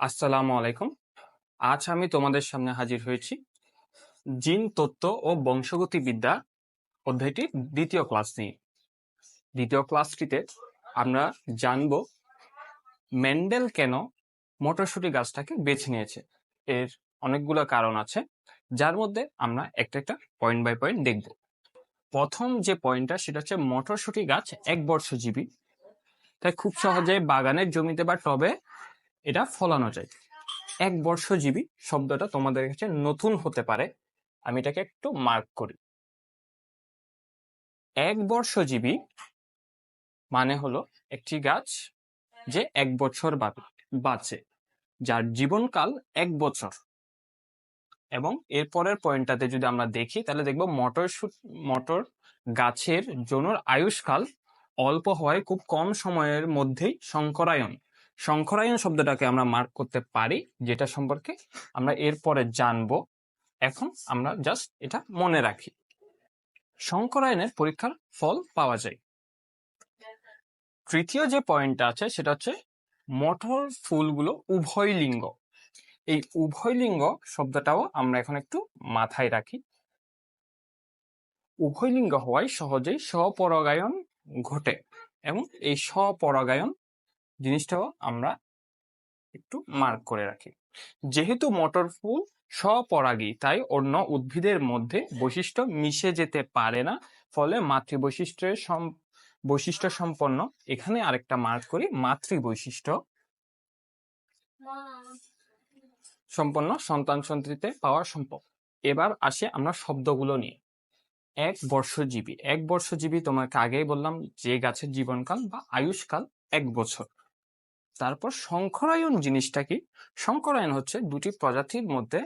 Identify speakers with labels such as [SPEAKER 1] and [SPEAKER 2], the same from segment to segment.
[SPEAKER 1] আসসালামু আলাইকুম। আজ আমি তোমাদের সামনে হাজির হয়েছি জিন তত্ত্ব ও বংশগতি বিদ্যা অধ্যায়টির দ্বিতীয় ক্লাস নিয়ে। দ্বিতীয় ক্লাসটিতে আমরা জানব মেন্ডেল কেন মটরশুঁটি গাছটাকে বেছে নিয়েছে। এর অনেকগুলো কারণ আছে, যার মধ্যে আমরা একটা একটা পয়েন্ট বাই পয়েন্ট দেখব। প্রথম যে পয়েন্টটা সেটা হচ্ছে মটরশুঁটি গাছ এক বর্ষজীবী। তাই খুব সহজে বাগানের জমিতে বা টবে এটা ফলানো যায়। এক বর্ষজীবী শব্দটা তোমাদের কাছে নতুন হতে পারে, আমি এটাকে একটু মার্ক করি। এক বর্ষজীবী মানে হলো একটি গাছ যে এক বছর বাঁচে, যার জীবনকাল এক বছর। এবং এর পরের পয়েন্টটাতে যদি আমরা দেখি, তাহলে দেখব মটর মটর গাছের জন্যর আয়ুষ্কাল অল্প হওয়ায় খুব কম সময়ের মধ্যেই সংকরায়ন। সংকরায়ন শব্দটাকে আমরা মার্ক করতে পারি, যেটা সম্পর্কে আমরা এরপরে জানব। এখন আমরা জাস্ট এটা মনে রাখি। সংকরায়নের পরীক্ষার ফল পাওয়া যায়। তৃতীয় যে পয়েন্টটা আছে, সেটা হচ্ছে মটর ফুলগুলো উভয় লিঙ্গ। এই উভয় লিঙ্গ শব্দটাও আমরা এখন একটু মাথায় রাখি। উভয় লিঙ্গ হওয়ায় সহজেই স্বপরাগায়ন ঘটে এবং এই স্বপরাগায়ন জিনিসটাও আমরা একটু মার্ক করে রাখি। যেহেতু মটর ফুল স্বপরাগী, তাই অন্য উদ্ভিদের মধ্যে বৈশিষ্ট্য মিশে যেতে পারে না, ফলে মাতৃ বৈশিষ্ট্যের বৈশিষ্ট্য সম্পন্ন এখানে আরেকটা মার্ক করি মাতৃ বৈশিষ্ট্য সম্পন্ন সন্তান সন্ততিতে পাওয়া সম্ভব এবার আসে আমরা শব্দগুলো নিয়ে। এক বর্ষজীবী এক বর্ষজীবী তোমাকে আগেই বললাম যে গাছের জীবনকাল বা আয়ুষকাল এক বছর। তারপর শঙ্করায়ন জিনিসটা কি? শঙ্করায়ন হচ্ছে দুটি প্রজাতির মধ্যে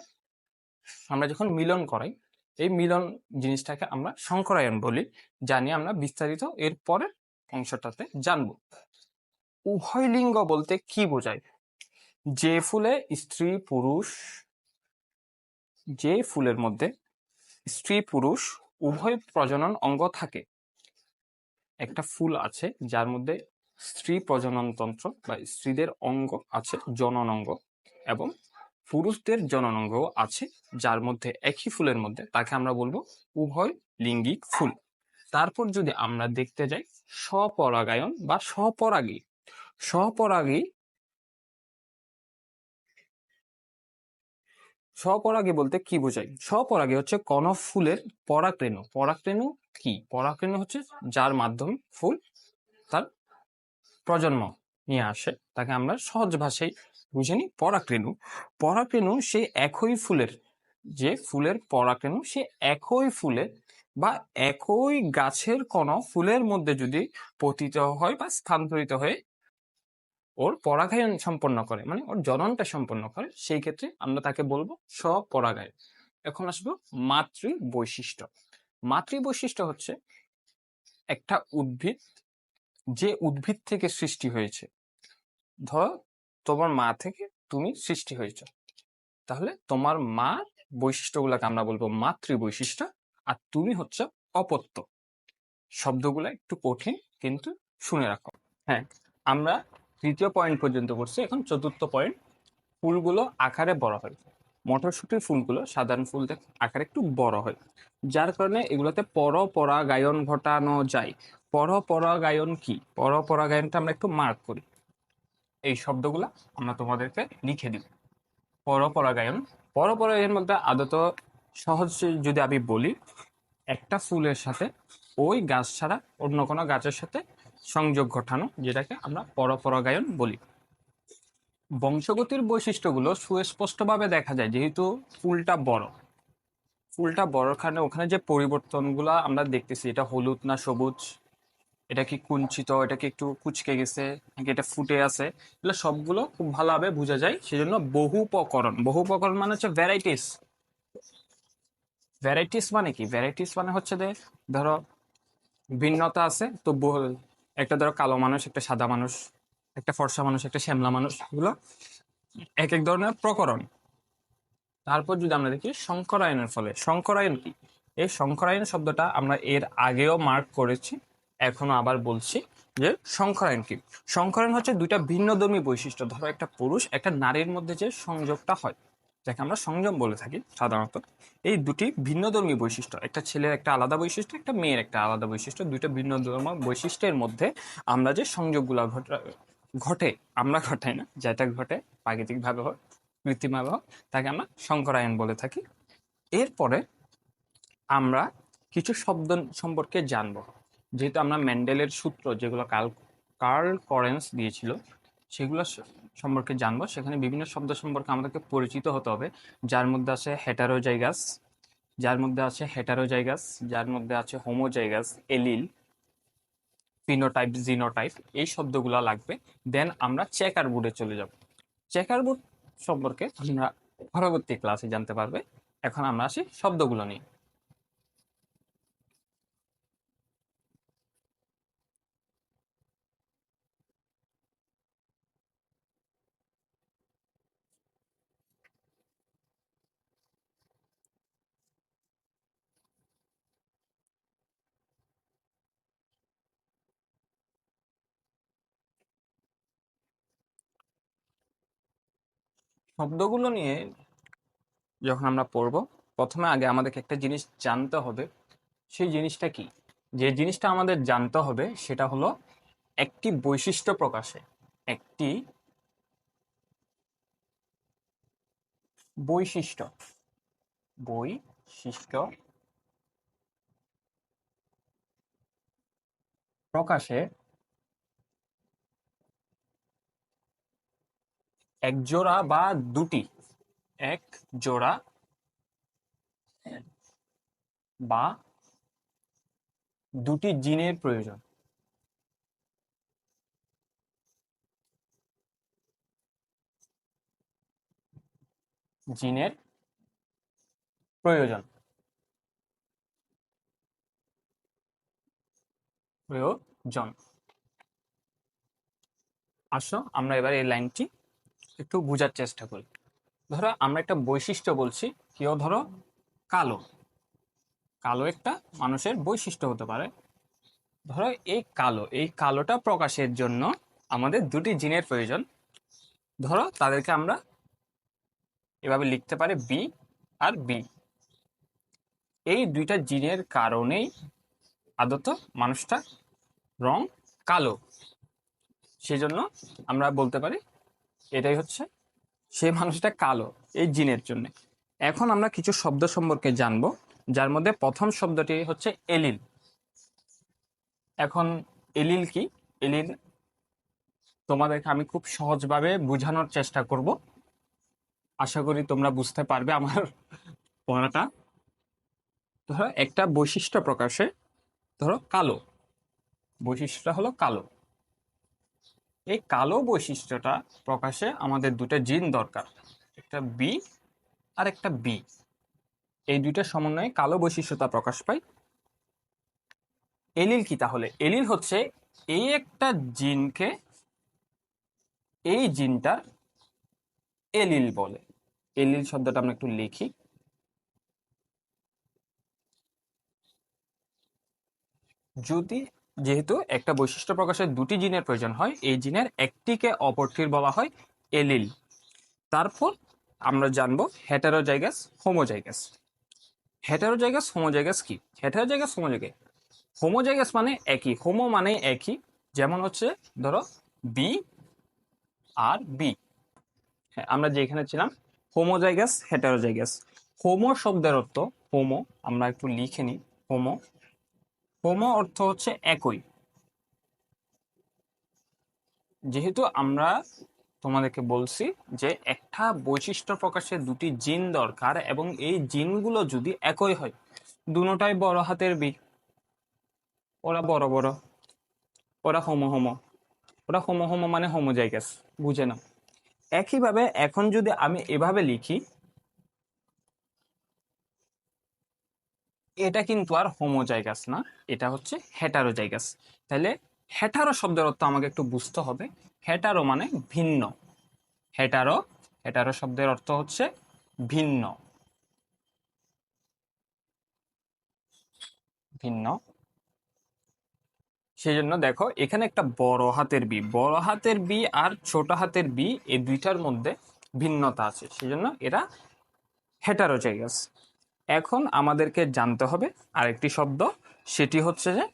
[SPEAKER 1] আমরা যখন মিলন করাই, এই মিলন জিনিসটাকে আমরা শঙ্করায়ন বলি জানি আমরা বিস্তারিত এর পরের অংশটাতে জানব। উভয় লিঙ্গ বলতে কি বোঝায়? যে ফুলে স্ত্রী পুরুষ, যে ফুলের মধ্যে স্ত্রী পুরুষ, উভয় প্রজনন অঙ্গ থাকে। একটা ফুল আছে যার মধ্যে স্ত্রী প্রজননতন্ত্র বা স্ত্রীদের অঙ্গ আছে জনন অঙ্গ এবং পুরুষদের জনন অঙ্গ আছে, যার মধ্যে একই ফুলের মধ্যে, তাকে আমরা বলব উভয় লিঙ্গিক ফুল। তারপর যদি আমরা দেখতে যাই, স্বপরাগায়ন বা স্বপরাগী। স্বপরাগী স্বপরাগী বলতে কি বোঝায়? স্বপরাগী হচ্ছে কোন ফুলের পরাগরেণু পরাগরেণু কি? পরাগরেণু হচ্ছে যার মাধ্যমে ফুল প্রজন্ম নিয়ে আসে, তাকে আমরা সহজ ভাষায় বুঝে নিই। পরাগরেণু পরাগরেণু সেই একই ফুলের, যে ফুলের পরাগরেণু সে একই ফুলে বা একই গাছের কোন ফুলের মধ্যে যদি পতিত হয় বা স্থানান্তরিত হয়ে ওর পরাগায়ন সম্পন্ন করে মানে ওর জননটা সম্পন্ন করে, সেই ক্ষেত্রে আমরা তাকে বলব স্বপরাগায়ন। এখন আসব মাতৃ বৈশিষ্ট্য মাতৃ বৈশিষ্ট্য হচ্ছে একটা উদ্ভিদ যে উদ্ভিদ থেকে সৃষ্টি হয়েছে, ধরো তোমার মা থেকে তুমি সৃষ্টি হয়েছ। তাহলে তোমার মা বৈশিষ্ট্যগুলোকে আমরা বলব মাতৃ বৈশিষ্ট্য আর তুমি হচ্ছে অপত্য। শব্দগুলো একটু কঠিন কিন্তু শুনে রাখো। হ্যাঁ আমরা তৃতীয় পয়েন্ট পর্যন্ত করছি এখন চতুর্থ পয়েন্ট ফুলগুলো আকারে বড় হয়। মটরশুটির ফুলগুলো সাধারণ ফুল আকারে একটু বড় হয়। যার কারণে এগুলোতে পরপরাগায়ন ঘটানো যায়। পরপরাগায়ন কি? পরপরাগায়নটা আমরা একটু মার্ক করি। এই শব্দগুলো আমরা তোমাদেরকে লিখে দিব। পরপরাগায়ন পরপরাগায়ন বলতে আদত সহজ যদি আমি বলি, একটা ফুলের সাথে ওই গাছ ছাড়া অন্য কোনো গাছের সাথে সংযোগ ঘটানো, যেটাকে আমরা পরপরাগায়ন বলি। বংশগতির বৈশিষ্ট্যগুলো সুস্পষ্টভাবে দেখা যায়, যেহেতু ফুলটা বড়। ফুলটা বড় কারণে ওখানে যে পরিবর্তনগুলো আমরা দেখতেছি, এটা হলুদ না সবুজ? এটা কি কুঞ্চিত, এটা কি একটু কুচকে গেছে, নাকি এটা ফুটে আছে, এগুলো সবগুলো খুব ভালোভাবে বোঝা যায়। সেজন্য বহুপকরণ বহুপকরণ মানে হচ্ছে ভ্যারাইটিস ভ্যারাইটিস মানে কি? ভ্যারাইটিস মানে হচ্ছে যে, ধরো ভিন্নতা আছে, তো একটা ধরো কালো মানুষ, একটা সাদা মানুষ, একটা ফর্সা মানুষ, একটা শ্যামলা মানুষ, এগুলো এক এক ধরনের প্রকরণ। তারপর যদি আমরা দেখি শঙ্করায়নের ফলে, শঙ্করায়ন কি? এই শঙ্করায়ন শব্দটা আমরা এর আগেও মার্ক করেছি। এখনও আবার বলছি যে সংকরায়ন কি? সংকরায়ন হচ্ছে দুইটা ভিন্নধর্মী বৈশিষ্ট্য। ধরো একটা পুরুষ, একটা নারীর মধ্যে যে সংযোগটা হয়, যাকে আমরা সংযম বলে থাকি সাধারণত, এই দুটি ভিন্নধর্মী বৈশিষ্ট্য, একটা ছেলের একটা আলাদা বৈশিষ্ট্য, একটা মেয়ের একটা আলাদা বৈশিষ্ট্য, দুইটা ভিন্ন ধর্ম বৈশিষ্ট্যের মধ্যে আমরা যে সংযোগগুলো ঘটা, ঘটে, আমরা ঘটাই না, যেটা ঘটে প্রাকৃতিকভাবে হোক, কৃত্রিমভাবে হোক, তাকে আমরা সংকরায়ন বলে থাকি। এরপরে আমরা কিছু শব্দ সম্পর্কে জানব। যেহেতু আমরা ম্যান্ডেলের সূত্র যেগুলো কার্ল কার্ল করেন্স দিয়েছিল, সেগুলো সম্পর্কে জানব। সেখানে বিভিন্ন শব্দ সম্পর্কে আমাদেরকে পরিচিত হতে হবে। যার মধ্যে আছে হেটারোজাইগাস যার মধ্যে আছে হেটারোজাইগাস যার মধ্যে আছে হোমোজাইগাস এলিল ফিনোটাইপ জিনোটাইপ এই শব্দগুলো লাগবে। দেন আমরা চেকার বোর্ডে চলে যাব। চেকার বোর্ড সম্পর্কে আমরা পরবর্তী ক্লাসে জানতে পারবে। এখন আমরা আসি শব্দগুলো নিয়ে। শব্দগুলো নিয়ে যখন আমরা পড়ব, প্রথমে আগে আমাদেরকে একটা জিনিস জানতে হবে। সেই জিনিসটা কি? যে জিনিসটা আমাদের জানতে হবে সেটা হলো একটি বৈশিষ্ট্য প্রকাশে। একটি বৈশিষ্ট্য। বৈশিষ্ট্য প্রকাশে এক জোড়া বা দুটি। এক জোড়া বা দুটি জিনের প্রয়োজন। জিনের প্রয়োজন। প্রয়োজন। আসো, আমরা এবার এই লাইনটি একটু বোঝার চেষ্টা করি। ধরো আমরা একটা বৈশিষ্ট্য বলছি কেউ ধরো কালো। কালো একটা মানুষের বৈশিষ্ট্য হতে পারে। ধরো এই কালো, এই কালোটা প্রকাশের জন্য আমাদের দুটি জিনের প্রয়োজন। ধরো তাদেরকে আমরা এভাবে লিখতে পারি বি আর বি এই দুইটা জিনের কারণেই আদত মানুষটা রং কালো। সেজন্য আমরা বলতে পারি এটাই হচ্ছে সেই মানুষটা কালো এই জিনের জন্য। এখন আমরা কিছু শব্দ সম্পর্কে জানব, যার মধ্যে প্রথম শব্দটি হচ্ছে এলিল। এখন এলিল কি? এলিল তোমাদেরকে আমি খুব সহজভাবে বোঝানোর চেষ্টা করব। আশা করি তোমরা বুঝতে পারবে আমার পড়াটা। ধরো একটা বৈশিষ্ট্য প্রকাশে, ধরো কালো। বৈশিষ্ট্যটা হলো কালো। এই কালো বৈশিষ্ট্যটা প্রকাশে আমাদের দুটো জিন দরকার, একটা বি আর একটা বি এই দুইটা সমন্বয়ে কালো বৈশিষ্ট্যতা প্রকাশ পায় এলিল কি তাহলে? এলিল হচ্ছে এই একটা জিনকে এই জিনটা এলিল বলে। এলিল শব্দটা আমরা একটু লিখি। যদি যেহেতু একটা বৈশিষ্ট্য প্রকাশের দুটি জিনের প্রয়োজন হয়, এই জিনের একটিকে অপরটির বলা হয় এলিল। তারপর আমরা জানব হেটারোজাইগাস হোমোজাইগাস। হেটারোজাইগাস হোমোজাইগাস কি? হেটারোজাইগাস হোমোজাইগাস হোমোজাইগাস মানে একই, হোমো মানে একই, যেমন হচ্ছে ধরো বি আর বি হ্যাঁ আমরা যেখানে ছিলাম, হোমোজাইগাস, হেটারোজাইগাস। হোমো শব্দের অর্থ হোমো, আমরা একটু লিখে নিই, হোমো। হোমো অর্থ হচ্ছে একই। যেহেতু আমরা তোমাদেরকে বলছি যে একটা বৈশিষ্ট্য প্রকাশে দুটি জিন দরকার এবং এই জিনগুলো যদি একই হয়, দুটাই বড় হাতের বি। ওরা বড় বড়, ওরা হোমো হোমো। ওরা হোমো হোমো মানে হোমোজাইগাস, বুঝে নাও। একইভাবে এখন যদি আমি এভাবে লিখি এটা কিন্তু আর হোমোজাইগাস না, এটা হচ্ছে হেটারোজাইগাস তাহলে হেটারো শব্দের অর্থ আমাকে একটু বুঝতে হবে। হেটারো মানে ভিন্ন। হেটারো হেটারো শব্দের অর্থ হচ্ছে ভিন্ন। ভিন্ন। সেই জন্য দেখো, এখানে একটা বড় হাতের বি। বড় হাতের বি আর ছোট হাতের বি, এই দুইটার মধ্যে ভিন্নতা আছে। সেই জন্য এরা হেটারোজাইগাস এখন আমাদেরকে জানতে হবে আরেকটি শব্দ, সেটি হচ্ছে যে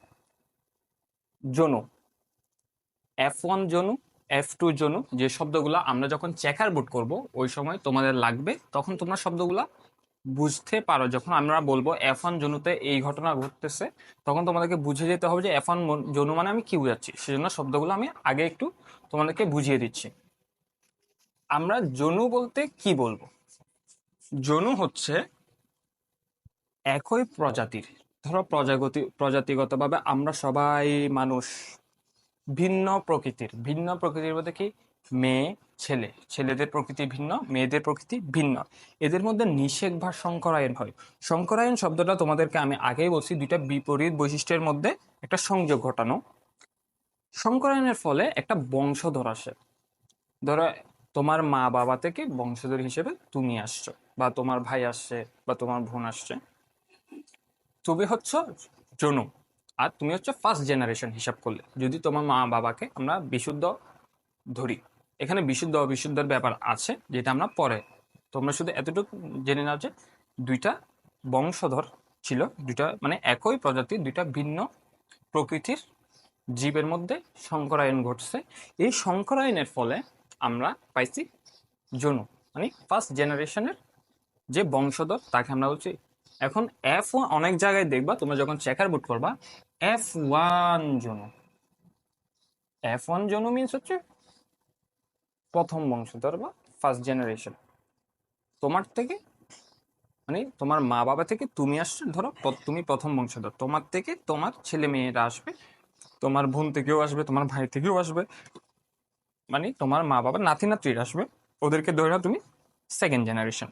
[SPEAKER 1] জনু। এফ ওয়ান জনু এফ টু জনু, যে শব্দগুলো আমরা যখন চেকার বুট করব, ওই সময় তোমাদের লাগবে, তখন তোমরা শব্দগুলো বুঝতে পারো। যখন আমরা বলব এফ ওয়ান জনুতে এই ঘটনা ঘটতেছে, তখন তোমাদেরকে বুঝে যেতে হবে যে এফ ওয়ান জনু মানে আমি কি বুঝাচ্ছি? সেজন্য শব্দগুলো আমি আগে একটু তোমাদেরকে বুঝিয়ে দিচ্ছি। আমরা জনু বলতে কি বলব? জনু হচ্ছে একই প্রজাতির, ধরো প্রজাগতি, প্রজাতিগতভাবে আমরা সবাই মানুষ, ভিন্ন প্রকৃতির ভিন্ন প্রকৃতির মধ্যে কি? মেয়ে, ছেলে, ছেলেদের প্রকৃতি ভিন্ন, মেয়েদের প্রকৃতি ভিন্ন। এদের মধ্যে নিষেক বা সংকরায়ন হয়। সংকরায়ন শব্দটা তোমাদেরকে আমি আগেই বলছি, দুইটা বিপরীত বৈশিষ্ট্যের মধ্যে একটা সংযোগ ঘটানো। সংকরায়নের ফলে একটা বংশধর আসে। ধরো, তোমার মা বাবা থেকে বংশধর হিসেবে তুমি আসছো, বা তোমার ভাই আসছে, বা তোমার বোন আসছে। তুমি হচ্ছ জনু, আর তুমি হচ্ছে ফার্স্ট জেনারেশন হিসাব করলে। যদি তোমার মা বাবাকে আমরা বিশুদ্ধ ধরি, এখানে বিশুদ্ধ অবিশুদ্ধের ব্যাপার আছে, যেটা আমরা পরে, তোমরা শুধু এতটুকু জেনে নাও যে দুইটা বংশধর ছিল, দুইটা মানে একই প্রজাতির দুইটা ভিন্ন প্রকৃতির জীবের মধ্যে সংকরায়ন ঘটছে। এই সংকরায়নের ফলে আমরা পাইছি জনু মানে ফার্স্ট জেনারেশনের যে বংশধর, তাকে আমরা বলছি এখন এফ ওয়ান অনেক জায়গায় দেখবা, তোমরা যখন চেকার বুট করবা এফ ওয়ান জনু। এফ ওয়ান জনু মিনস হচ্ছে প্রথম বংশধর বা ফার্স্ট জেনারেশন তোমার থেকে মানে তোমার মা বাবা থেকে তুমি আসছো, ধরো তুমি প্রথম বংশধর। তোমার থেকে তোমার ছেলে মেয়েরা আসবে, তোমার বোন থেকেও আসবে, তোমার ভাই থেকেও আসবে। মানে তোমার মা বাবা নাতি নাতনির আসবে। ওদেরকে ধরে নাও তুমি সেকেন্ড জেনারেশন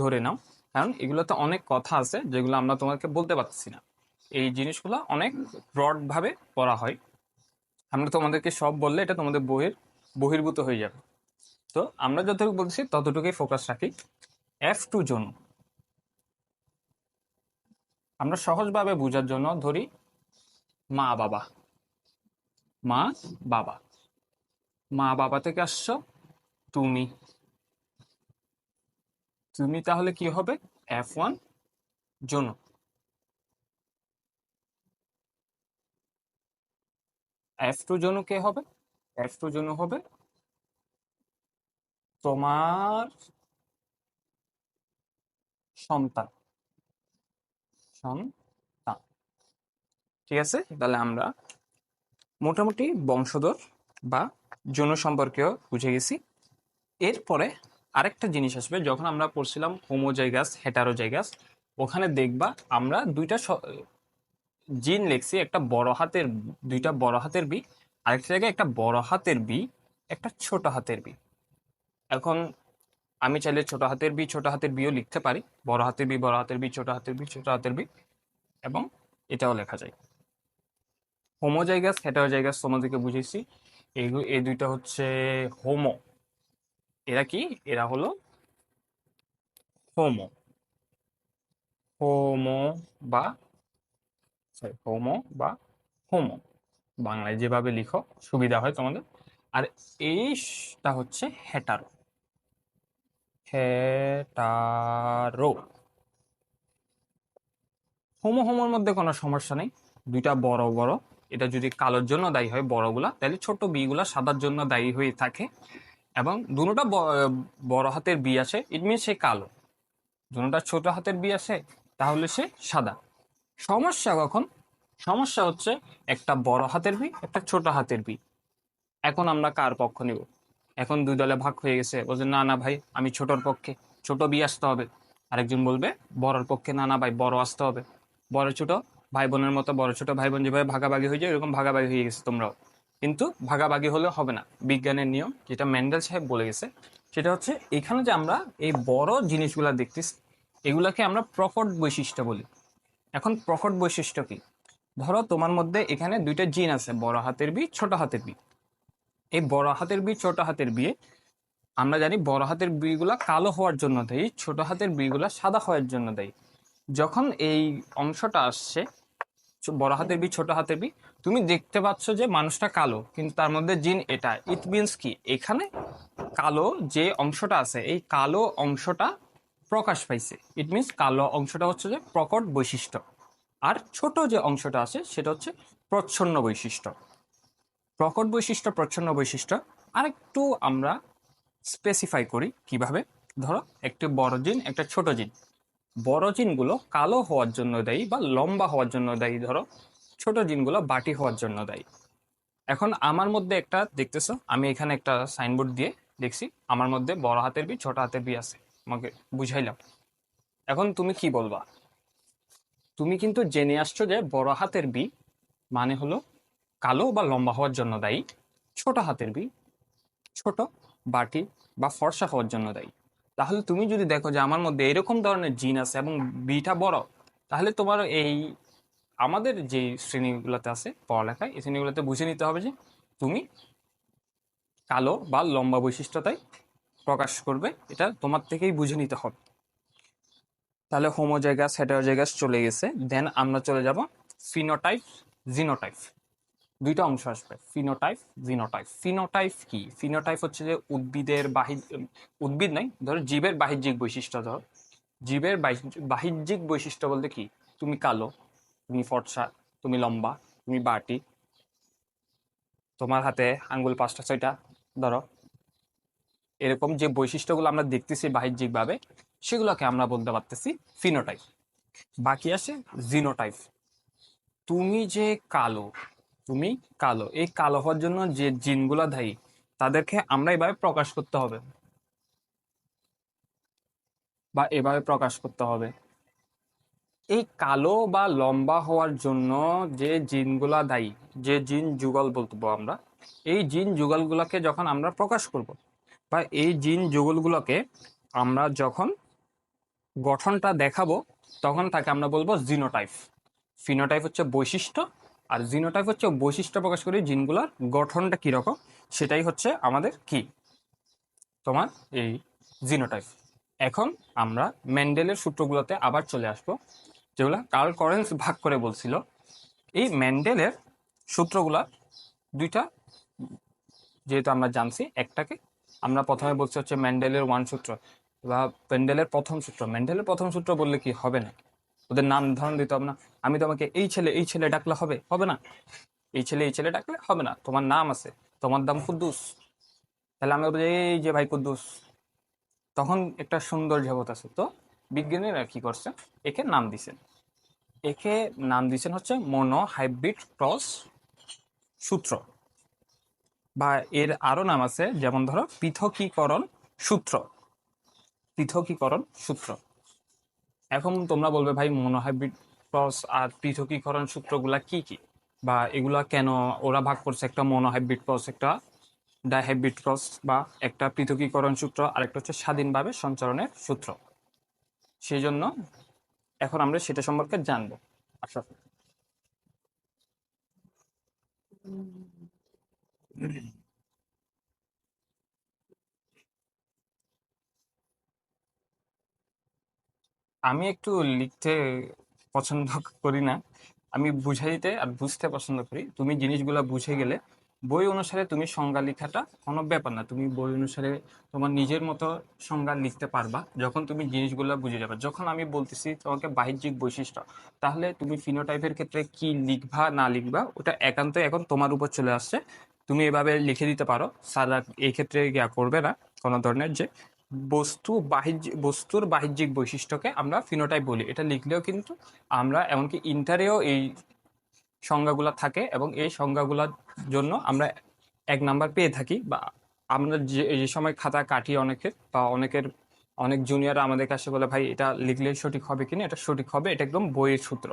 [SPEAKER 1] ধরে নাও। কারণ এগুলোতে অনেক কথা আছে যেগুলো আমরা তোমাকে বলতে পারছি না। এই জিনিসগুলো অনেক ব্রড ভাবে পড়া হয়। আমরা তোমাদেরকে সব বললে এটা তোমাদের বহির, বহির্ভূত হয়ে যাবে। তো আমরা যতটুকু বলছি ততটুকুই ফোকাস রাখি। এফ টু জোন আমরা সহজভাবে বোঝার জন্য ধরি মা বাবা। মা বাবা। মা বাবা থেকে আসছো তুমি। তুমি তাহলে কি হবে? এফ ওয়ান জোন। এফ টু জনু কে হবে? এফ টু জনু হবে তোমার সন্তান। সন্তান। ঠিক আছে? তাহলে আমরা মোটামুটি বংশধর বা যৌন সম্পর্কেও বুঝে গেছি। এরপরে আরেকটা জিনিস আসবে, যখন আমরা পড়ছিলাম হোমোজাইগাস হেটারোজাইগাস ওখানে দেখবা আমরা দুইটা জিন লিখছি, একটা বড় হাতের, দুইটা বড় হাতের বি, আরেকটা জায়গায় একটা বড় হাতের বি, একটা ছোট হাতের বি। এখন আমি চাইলে ছোট হাতের বি, ছোট হাতের বিও লিখতে পারি, বড় হাতের বি, বড় হাতের বি, ছোট হাতের বি, ছোট হাতের বি, এবং এটাও লেখা যায়। হোমোজাইগাস হেটারোজাইগাস তোমাদেরকে বুঝেছি এই দুইটা হচ্ছে হোমো এরা কি? এরা হলো হোমো। হোমো বা সরি হোমো বা হোমো। বাংলায় যেভাবে লিখো সুবিধা হয় তোমাদের। আর এইটা হচ্ছে হেটারো হেটারো হোমো হোমোর মধ্যে কোনো সমস্যা নেই। দুইটা বড় বড়। এটা যদি কালোর জন্য দায়ী হয় বড়গুলা তাহলে ছোট বিগুলা সাদার জন্য দায়ী হয়ে থাকে। এবং দুটোটা বড় হাতের বি আছে ইট মিনস সে কালো। দুটোটা ছোট হাতের বি আছে, তাহলে সে সাদা। সমস্যা কখন? সমস্যা হচ্ছে একটা বড় হাতের বি, একটা ছোট হাতের বি। এখন আমরা কার পক্ষ নিব? এখন দুই দলে ভাগ হয়ে গেছে। বলছে, না না ভাই, আমি ছোটর পক্ষে। ছোট বি আসতে হবে। আরেকজন বলবে, বড়র পক্ষে, না না ভাই, বড় আসতে হবে। বড় ছোট ভাই বোনের মতো, বড় ছোট ভাই বোন যেভাবে ভাগাভাগি হয়ে যায় এরকম ভাগাভাগি হয়ে গেছে তোমরাও। কিন্তু ভাগাভাগি হলে হবে না। বিজ্ঞানের নিয়ম, যেটা ম্যান্ডেল সাহেব বলে গেছে, সেটা হচ্ছে এখানে যে আমরা এই বড় জিনিসগুলা দেখতেছি, এগুলাকে আমরা প্রকট বৈশিষ্ট্য বলি। এখন প্রকট বৈশিষ্ট্য কি? ধরো তোমার মধ্যে এখানে দুইটা জিন আছে, বড় হাতের বি ছোট হাতের বি এই বড় হাতের বি ছোট হাতের বিয়ে, আমরা জানি বড় হাতের বিগুলা কালো হওয়ার জন্য দেয়, ছোট হাতের বিগুলা সাদা হওয়ার জন্য দেয়। যখন এই অংশটা আসছে, বড় হাতের বি ছোট হাতের বি তুমি দেখতে পাচ্ছ যে মানুষটা কালো, কিন্তু তার মধ্যে জিন এটা। ইট মিনস কি? এখানে কালো যে অংশটা আছে, এই কালো অংশটা প্রকাশ পাইছে। ইট মিনস কালো অংশটা হচ্ছে যে প্রকট বৈশিষ্ট্য। আর ছোট যে অংশটা আছে, সেটা হচ্ছে প্রচ্ছন্ন বৈশিষ্ট্য। প্রকট বৈশিষ্ট্য, প্রচ্ছন্ন বৈশিষ্ট্য। আরেকটু আমরা স্পেসিফাই করি কীভাবে। ধরো, একটি বড় জিন, একটা ছোট জিন। বড় জিনগুলো কালো হওয়ার জন্য দায়ী বা লম্বা হওয়ার জন্য দায়ী, ধরো। ছোট জিনগুলো বাটি হওয়ার জন্য দায়ী। এখন আমার মধ্যে একটা, দেখতেছো? আমি এখানে একটা সাইনবোর্ড দিয়ে দেখছি, আমার মধ্যে বড় হাতের বি, ছোট হাতের বি আছে। আমাকে বুঝাইলাম। এখন তুমি কি বলবা? তুমি কিন্তু জেনে আসছো যে বড় হাতের বি মানে হলো কালো বা লম্বা হওয়ার জন্য দায়ী, ছোট হাতের বি, ছোট বাটি বা ফর্সা হওয়ার জন্য দায়ী। তাহলে তুমি যদি দেখো যে আমার মধ্যে এরকম ধরনের জিন আছে এবং বিটা বড়, তাহলে তোমার এই আমাদের যে শ্রেণীগুলোতে আছে পড়ালেখায়, এই শ্রেণীগুলোতে বুঝে নিতে হবে যে তুমি কালো বা লম্বা বৈশিষ্ট্যতাই প্রকাশ করবে, এটা তোমার থেকেই বুঝে নিতে হবে। তাহলে হোমোজাইগাস, হেটারোজাইগাস চলে গেছে দেন আমরা চলে যাব ফিনোটাইপ, জিনোটাইপ। দুইটা অংশ আসবে, ফিনোটাইপ, জিনোটাইপ। ফিনোটাইপ কি? ফিনোটাইপ হচ্ছে যে উদ্ভিদের বাহি, উদ্ভিদ নাই, ধরো জীবের বাহ্যিক বৈশিষ্ট্য ধরো। জীবের বাহ্যিক বৈশিষ্ট্য বলতে কি? তুমি কালো তুমি ফর্সা তুমি লম্বা, তুমি বাটি। তোমার হাতে আঙ্গুল পাঁচটা, ছয়টা, ধরো। এরকম যে বৈশিষ্ট্যগুলো আমরা দেখতেছি বাহ্যিক ভাবে সেগুলোকে আমরা বলতে পারতেছি ফিনোটাইপ বাকি আছে জিনোটাইপ তুমি যে কালো, তুমি কালো, এই কালো হওয়ার জন্য যে জিনগুলা দায়ী, তাদেরকে আমরা এভাবে প্রকাশ করতে হবে। বা এভাবে প্রকাশ করতে হবে। এই কালো বা লম্বা হওয়ার জন্য যে জিনগুলা দায়ী, যে জিন যুগল বলব আমরা, এই জিন যুগলগুলোকে যখন আমরা প্রকাশ করব বা এই জিন যুগলগুলোকে আমরা যখন গঠনটা দেখাবো, তখন তাকে আমরা বলব জিনোটাইপ। ফিনোটাইপ হচ্ছে বৈশিষ্ট্য, আর জিনোটাইপ হচ্ছে বৈশিষ্ট্য প্রকাশ করি জিনগুলোর গঠনটা কীরকম সেটাই হচ্ছে আমাদের কি? তোমার এই জিনোটাইপ। এখন আমরা মেন্ডেলের সূত্রগুলোতে আবার চলে আসব। যেগুলো কার্ল করেন্স ভাগ করে বলছিল এই মেন্ডেলের সূত্রগুলা দুইটা যেহেতু আমরা জানছি একটাকে আমরা প্রথমে বলছি হচ্ছে মেন্ডেলের ওয়ান সূত্র বা মেন্ডেলের প্রথম সূত্র। মেন্ডেলের প্রথম সূত্র বললে কি হবে না? ওদের নাম নির্ধারণ দিতে হবে না। আমি তোমাকে এই ছেলে এই ছেলে ডাকলে হবে হবে না? এই ছেলে এই ছেলে ডাকলে হবে না। তোমার নাম আছে তোমার দাম কুদ্দুস। তাহলে আমি বলব যে, এই যে ভাই কুদ্দুস তখন একটা সুন্দর জগৎ আছে। তো বিজ্ঞানীরা কি করছে একে নাম দিছেন। একে নাম দিছেন হচ্ছে মনো হাইব্রিড ক্রস সূত্র। বা এর আরও নাম আছে, যেমন ধরো পৃথকীকরণ সূত্র। পৃথকীকরণ সূত্র। এখন তোমরা বলবে, ভাই, মনোহাইব্রিড ক্রস আর পৃথকীকরণ সূত্রগুলা কি কি? বা এগুলা কেন ওরা ভাগ করছে? একটা মনোহাইব্রিড ক্রস, একটা ডাইহাইব্রিড ক্রস বা একটা পৃথকীকরণ সূত্র আর একটা হচ্ছে স্বাধীনভাবে সঞ্চালনের সূত্র। সেই জন্য এখন আমরা সেটা সম্পর্কে জানব। আচ্ছা আমি একটু লিখতে পছন্দ করি না। আমি বুঝাইতে আর বুঝতে পছন্দ করি। তুমি জিনিসগুলো বুঝে গেলে বই অনুসারে তুমি সংজ্ঞা লেখাটা কোনো ব্যাপার না। তুমি বই অনুসারে তোমার নিজের মতো সংজ্ঞা লিখতে পারবা। যখন তুমি জিনিসগুলো বুঝে যাবে, যখন আমি বলতেছি তোমাকে বাহ্যিক বৈশিষ্ট্য, তাহলে তুমি ফিনোটাইপের ক্ষেত্রে কি লিখবা, না লিখবা, ওটা একান্ত এখন তোমার উপর চলে আসছে। তুমি এভাবে লিখে দিতে পারো। স্যাররা এই ক্ষেত্রে ইয়া করবে না, কোনো ধরনের যে বস্তু বাহ্যিক, বস্তুর বাহ্যিক বৈশিষ্ট্যকে আমরা ফিনোটাইপ বলি। এটা লিখলেও কিন্তু আমরা, এমনকি ইন্টারেও এই সংজ্ঞাগুলা থাকে এবং এই সংজ্ঞাগুলোর জন্য আমরা এক নাম্বার পেয়ে থাকি বা আমরা যে সময় খাতা কাটি অনেকের বা অনেকের, অনেক জুনিয়র আমাদের কাছে বলে, ভাই, এটা লিখলে সঠিক হবে কিনা এটা সঠিক হবে। এটা একদম বইয়ের সূত্র।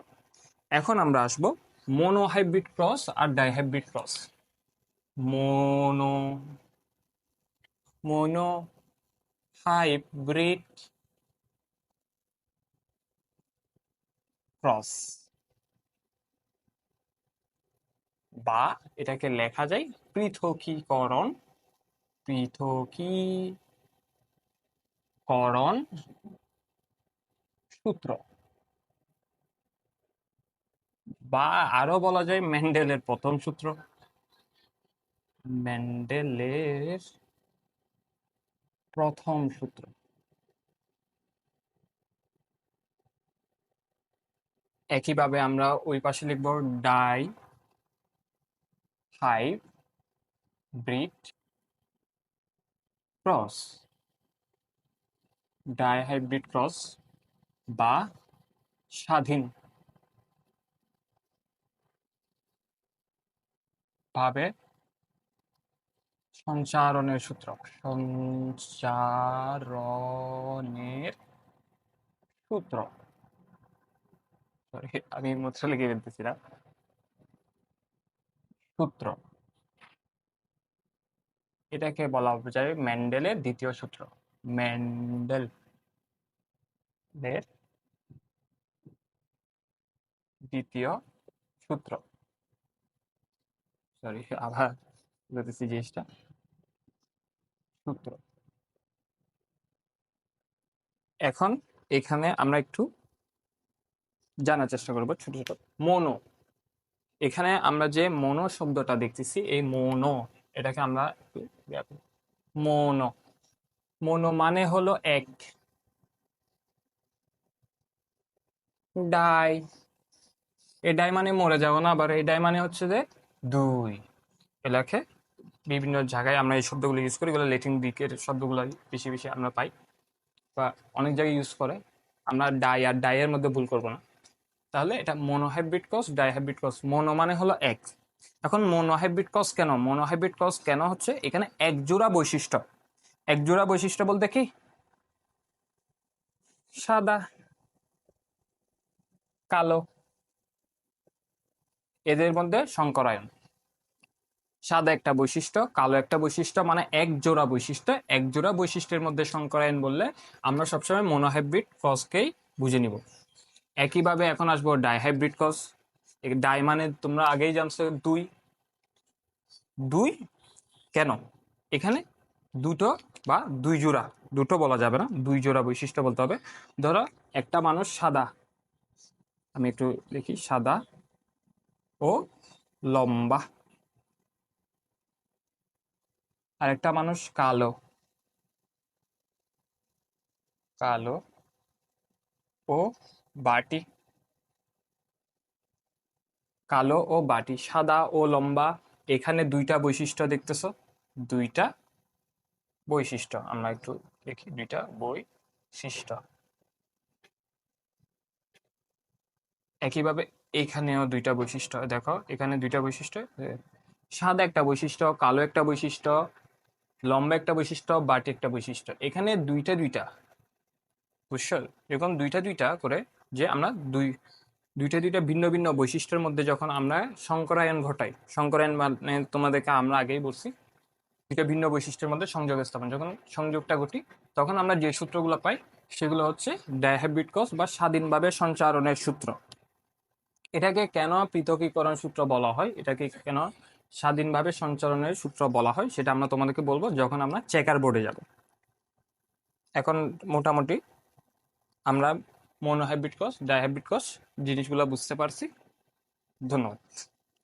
[SPEAKER 1] এখন আমরা আসব মোনোহাইব্রিড ক্রস আর dihybrid cross mono monohybrid cross বা এটাকে লেখা যায় পৃথকীকরণ পৃথকীকরণ সূত্র। বা আরও বলা যায় মেন্ডেলের প্রথম সূত্র। মেন্ডেলের প্রথম সূত্র। একইভাবে আমরা ওই পাশে লিখব dihybrid cross dihybrid cross বা স্বাধীন। ভাবে সঞ্চারণের সূত্র। সঞ্চারণের সূত্র। সরি আমি মুদ্রা লিখে ফেলতেছি না সূত্র। এটাকে বলা যায় ম্যান্ডেলের দ্বিতীয় সূত্র। ম্যান্ডেল দ্বিতীয় সূত্র। সরি আবার বলতেছি জিনিসটা। সূত্র। এখন এখানে আমরা একটু জানার চেষ্টা করব ছোট ছোট। মনো। এখানে আমরা যে মনো শব্দটা দেখতেছি, এই মনো, এটাকে আমরা। মনো মনো মানে হলো এক। ডাই, এই ডাই মানে মরে যাব না, আবার এই ডাই মানে হচ্ছে যে দুই। এলাকে বিভিন্ন জায়গায় আমরা এই শব্দগুলো ইউজ করি, এগুলো লেটিন দিকের শব্দগুলো বেশি বেশি আমরা পাই বা অনেক জায়গায় ইউজ করে। আমরা ডাই আর ডাইয়ের মধ্যে ভুল করব না। তাহলে এটা মনোহাইব্রিড কস ডাইহাইব্রিড কস মনো মানে হলো এক। এখন মনোহাইব্রিড কস কেন? মনোহাইব্রিড কস কেন হচ্ছে? এখানে এক জোড়া বৈশিষ্ট্য। এক জোড়া বৈশিষ্ট্য বলতে কি? সাদা, কালো, এদের মধ্যে সংকরায়ন। সাদা একটা বৈশিষ্ট্য, কালো একটা বৈশিষ্ট্য মানে এক জোড়া বৈশিষ্ট্য। এক জোড়া বৈশিষ্ট্যের মধ্যে সংকরায়ন বললে আমরা সবসময় মনোহাইব্রিড ক্রসকেই বুঝে নিব। একইভাবে এখন আসব ডাইহাইব্রিড ক্রস ডাই মানে তোমরা আগেই জানছো দুই। দুই? কেন? এখানে দুটো বা দুই জোড়া, দুটো বলা যাবে না, দুই জোড়া বৈশিষ্ট্য বলতে হবে। ধরো একটা মানুষ সাদা। আমি একটু লিখি সাদা ও লম্বা। আর একটা মানুষ কালো। কালো ও বাটি। কালো ও বাটি, সাদা ও লম্বা। এখানে দুইটা বৈশিষ্ট্য দেখতেছো। দুইটা বৈশিষ্ট্য। আমরা একটু দেখি, দুইটা বৈশিষ্ট্য। একইভাবে এখানেও দুইটা বৈশিষ্ট্য। দেখো, এখানে দুইটা বৈশিষ্ট্য। সাদা একটা বৈশিষ্ট্য, কালো একটা বৈশিষ্ট্য, লম্বা একটা বৈশিষ্ট্য, বাটি একটা বৈশিষ্ট্য। এখানে দুইটা দুইটা। বুঝছ? এরকম দুইটা দুইটা করে যে আমরা দুই, দুইটা দুইটা ভিন্ন ভিন্ন বৈশিষ্ট্যের মধ্যে যখন আমরা সংকরায়ন ঘটাই, সংকরায়ন মানে তোমাদেরকে আমরা আগেই বলছি, দুইটা ভিন্ন বৈশিষ্ট্যের মধ্যে সংযোগ স্থাপন। যখন সংযোগটা ঘটি, তখন আমরা যে সূত্রগুলো পাই, সেগুলো হচ্ছে ডাইহাইব্রিড কস বা স্বাধীনভাবে সঞ্চারণের সূত্র। এটাকে কেন পৃথকীকরণ সূত্র বলা হয়? এটাকে কেন স্বাধীনভাবে সঞ্চালনের সূত্র বলা হয়? সেটা আমরা তোমাদেরকে বলব যখন আমরা চেকার বোর্ডে যাব। এখন মোটামুটি আমরা মনোহাইব্রিড কস ডাইহাইব্রিড কস জিনিসগুলো বুঝতে পারছি। ধন্যবাদ।